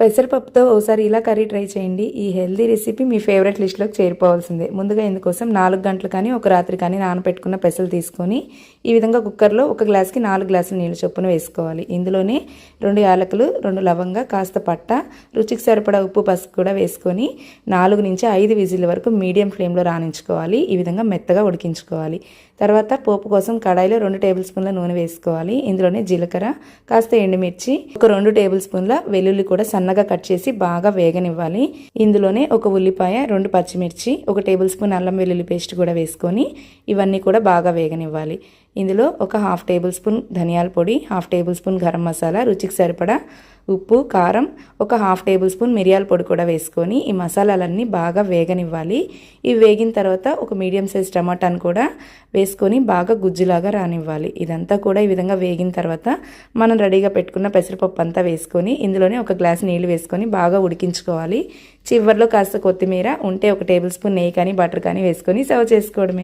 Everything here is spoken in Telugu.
పెసరపప్పుతో ఓసారి ఇలా కర్రీ ట్రై చేయండి. ఈ హెల్దీ రెసిపీ మీ ఫేవరెట్ లిస్ట్లోకి చేరిపోవాల్సిందే. ముందుగా ఇందుకోసం నాలుగు గంటలు కానీ ఒక రాత్రి కానీ నానబెట్టుకున్న పెసలు తీసుకొని ఈ విధంగా కుక్కర్లో ఒక గ్లాస్కి నాలుగు గ్లాసులు నీళ్ళు చొప్పున వేసుకోవాలి. ఇందులోనే రెండు యాలకులు రెండు లవంగా కాస్త పట్ట రుచికి సరిపడా ఉప్పు పసుపు కూడా వేసుకొని నాలుగు నుంచి ఐదు విజిల్ వరకు మీడియం ఫ్లేమ్లో రాణించుకోవాలి. ఈ విధంగా మెత్తగా ఉడికించుకోవాలి. తర్వాత పోపు కోసం కడాయిలో రెండు టేబుల్ స్పూన్ల నూనె వేసుకోవాలి. ఇందులోనే జీలకర్ర కాస్త ఎండుమిర్చి ఒక రెండు టేబుల్ స్పూన్ల వెల్లుల్లి కూడా సన్నగా కట్ చేసి బాగా వేగనివ్వాలి. ఇందులోనే ఒక ఉల్లిపాయ రెండు పచ్చిమిర్చి ఒక టేబుల్ స్పూన్ అల్లం వెల్లుల్లి పేస్ట్ కూడా వేసుకొని ఇవన్నీ కూడా బాగా వేగనివ్వాలి. ఇందులో ఒక హాఫ్ టేబుల్ స్పూన్ ధనియాల పొడి half tablespoon garam masala రుచికి సరిపడా ఉప్పు కారం ఒక హాఫ్ టేబుల్ స్పూన్ మిరియాల పొడి కూడా వేసుకొని ఈ మసాలాలన్నీ బాగా వేగనివ్వాలి. ఇవి వేగిన తర్వాత ఒక మీడియం సైజ్ టమాటాను కూడా వేసుకొని బాగా గుజ్జులాగా రానివ్వాలి. ఇదంతా కూడా ఈ విధంగా వేగిన తర్వాత మనం రెడీగా పెట్టుకున్న పెసరపప్పు అంతా వేసుకొని ఇందులోనే ఒక గ్లాస్ నీళ్ళు వేసుకొని బాగా ఉడికించుకోవాలి. చివరిలో కాస్త కొత్తిమీర ఉంటే ఒక టేబుల్ స్పూన్ నెయ్యి కానీ బటర్ కానీ వేసుకొని సర్వ్ చేసుకోవడమే.